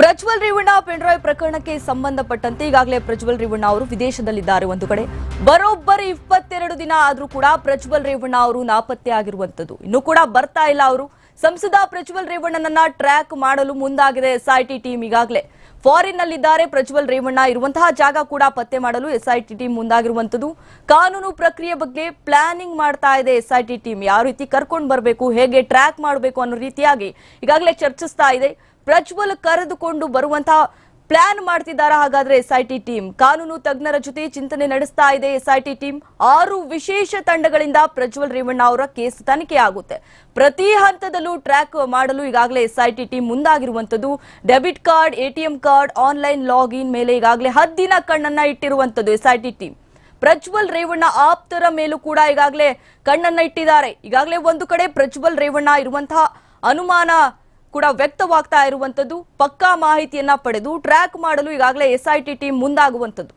ಪ್ರಜ್ವಲ್ ರೇವಣ್ಣ ಪೆಂಡ್ರಾಯ್ ಪ್ರಕರಣಕ್ಕೆ ಸಂಬಂಧಪಟ್ಟಂತೆ ಈಗಾಗಲೇ ಪ್ರಜ್ವಲ್ ರೇವಣ್ಣ ಅವರು ವಿದೇಶದಲ್ಲಿದ್ದಾರೆ ಒಂದು ಕಡೆ. ಬರೋಬ್ಬರಿ ಇಪ್ಪತ್ತೆರಡು ದಿನ ಆದರೂ ಕೂಡ ಪ್ರಜ್ವಲ್ ರೇವಣ್ಣ ಅವರು ನಾಪತ್ತೆ ಆಗಿರುವಂಥದ್ದು. ಇನ್ನು ಕೂಡ ಬರ್ತಾ ಇಲ್ಲ ಅವರು. ಸಂಸದ ಪ್ರಜ್ವಲ್ ರೇವಣ್ಣನನ್ನ ಟ್ರ್ಯಾಕ್ ಮಾಡಲು ಮುಂದಾಗಿದೆ ಎಸ್ಐಟಿ ಟೀಮ್ ಈಗಾಗಲೇ. ಫಾರಿನ್ ನಲ್ಲಿದ್ದಾರೆ ಪ್ರಜ್ವಲ್ ರೇವಣ್ಣ ಇರುವಂತಹ ಜಾಗ ಕೂಡ ಪತ್ತೆ ಮಾಡಲು ಎಸ್ಐಟಿ ಟೀಮ್ ಮುಂದಾಗಿರುವಂತದ್ದು ಕಾನೂನು ಪ್ರಕ್ರಿಯೆ ಬಗ್ಗೆ ಪ್ಲಾನಿಂಗ್ ಮಾಡ್ತಾ ಇದೆ ಎಸ್ಐಟಿ ಟೀಮ್. ಯಾವ ರೀತಿ ಕರ್ಕೊಂಡು ಬರಬೇಕು, ಹೇಗೆ ಟ್ರ್ಯಾಕ್ ಮಾಡಬೇಕು ಅನ್ನೋ ರೀತಿಯಾಗಿ ಈಗಾಗಲೇ ಚರ್ಚಿಸ್ತಾ ಇದೆ. ಪ್ರಜ್ವಲ್ ಕರೆದುಕೊಂಡು ಬರುವಂತಹ ಪ್ಲಾನ್ ಮಾಡ್ತಿದ್ದಾರಾ ಹಾಗಾದ್ರೆ ಎಸ್ಐಟಿ ಟೀಮ್? ಕಾನೂನು ತಜ್ಞರ ಜೊತೆ ಚಿಂತನೆ ನಡೆಸ್ತಾ ಇದೆ ಎಸ್ಐಟಿ ಟೀಮ್. ಆರು ವಿಶೇಷ ತಂಡಗಳಿಂದ ಪ್ರಜ್ವಲ್ ರೇವಣ್ಣ ಅವರ ಕೇಸ್ ತನಿಖೆ ಆಗುತ್ತೆ. ಪ್ರತಿ ಹಂತದಲ್ಲೂ ಟ್ರ್ಯಾಕ್ ಮಾಡಲು ಈಗಾಗಲೇ SIT team ಮುಂದಾಗಿರುವಂತದ್ದು debit card ATM card, online login ಮೇಲೆ ಈಗಾಗಲೇ ಹದ್ದಿನ ಕಣ್ಣನ್ನ ಇಟ್ಟಿರುವಂತದ್ದು ಎಸ್ಐಟಿ ಟೀಮ್. ಪ್ರಜ್ವಲ್ ರೇವಣ್ಣ ಆಪ್ತರ ಮೇಲೂ ಕೂಡ ಈಗಾಗಲೇ ಕಣ್ಣನ್ನ ಇಟ್ಟಿದ್ದಾರೆ. ಈಗಾಗಲೇ ಒಂದು ಕಡೆ ಪ್ರಜ್ವಲ್ ರೇವಣ್ಣ ಇರುವಂತಹ ಅನುಮಾನ ಕೂಡ ವ್ಯಕ್ತವಾಗ್ತಾ ಇರುವಂತದ್ದು ಪಕ್ಕಾ ಮಾಹಿತಿಯನ್ನ ಪಡೆದು ಟ್ರ್ಯಾಕ್ ಮಾಡಲು ಈಗಾಗಲೇ ಎಸ್ಐಟಿ ಟೀಮ್ ಮುಂದಾಗುವಂತದ್ದು